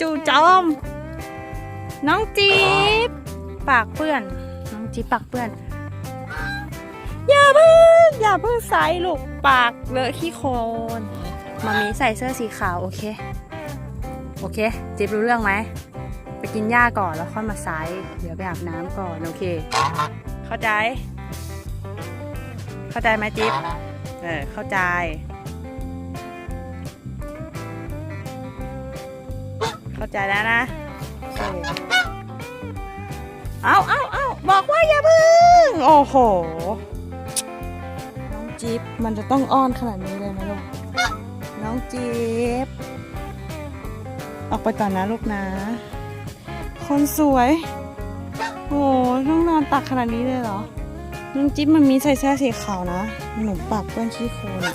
จู่จอมน้องจี๊บปากเปื้อน น้องจี๊บปากเปื้อน อย่าเพิ่งอย่าเพิ่งใส่ลูกปากเลอะขี้โคลนมามีใส่เสื้อสีขาวโอเค โอเค จิ๊บรู้เรื่องไหม ไปกินหญ้าก่อนแล้วค่อยมาไซส์เดี๋ยวไปอาบน้ำก่อนโอเค เข้าใจ เข้าใจไหมจิ๊บ เออเข้าใจ เข้าใจแล้วนะโอเคเอาเอาเอาบอกว่าอย่าพึ่ง โอ้โห น้องจิ๊บมันจะต้องอ้อนขนาดนี้เลยไหมลูก น้องจิ๊บ ออกไปก่อนนะลูกนะ คนสวย โอ้ต้องนอนตักขนาดนี้เลยเหรอ น้องจิ๊บมันมีใส่เสื้อสีขาวนะ หนูปากเปื้อนขี้โคลนอะ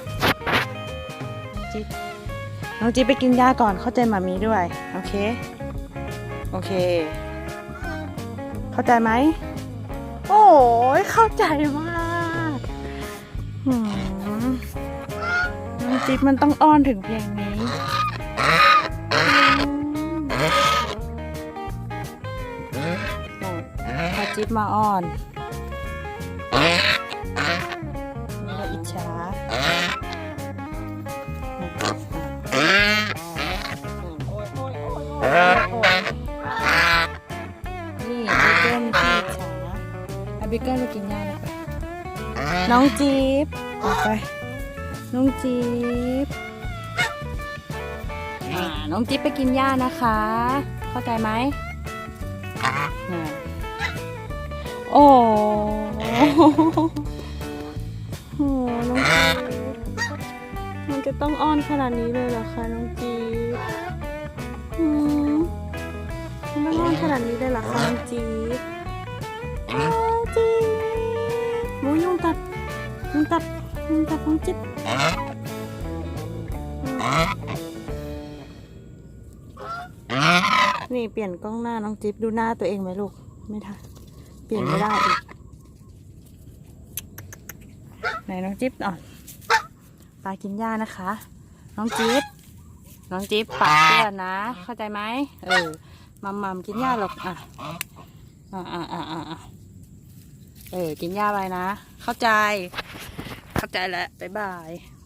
น้องจิ๊บ น้องจิ๊บไปกินยาก่อนเข้าใจมามีด้วย โอเค โอเค เข้าใจไหม โอ้ยเข้าใจมากหืมน้องจิ๊บมันต้องอ้อนถึงเพียงนี้พอจิ๊บมาอ้อน บิเกิลไปกินหญ้าแล้วไปน้องจี๊บออกไป น้องจี๊บอ่าน้องจี๊บไปกินหญ้านะคะ เข้าใจไหมอ่าโอ้โหโอ้น้องจี๊บมันจะต้องอ้อนขนาดนี้เลยเหรอคะน้องจี๊บอืมมันต้องอ้อนขนาดนี้เลยเหรอคะน้องจี๊ด ตัดยุงตัดน้องจิ๊บนี่เปลี่ยนกล้องหน้าน้องจิ๊บดูหน้าตัวเองไหมลูก ไม่ทันเปลี่ยนไม่ได้อีกไหนน้องจิ๊บอ่อนปลากินหญ้านะคะ น้องจิ๊บน้องจิ๊บปากเปื้อนนะ เข้าใจไหมเออมัมมัมกินหญ้าหรอกอะอ่าอ่าอ่าอะเออกินหญ้าไปนะ เข้าใจ ใจแล้วบ๊ายบาย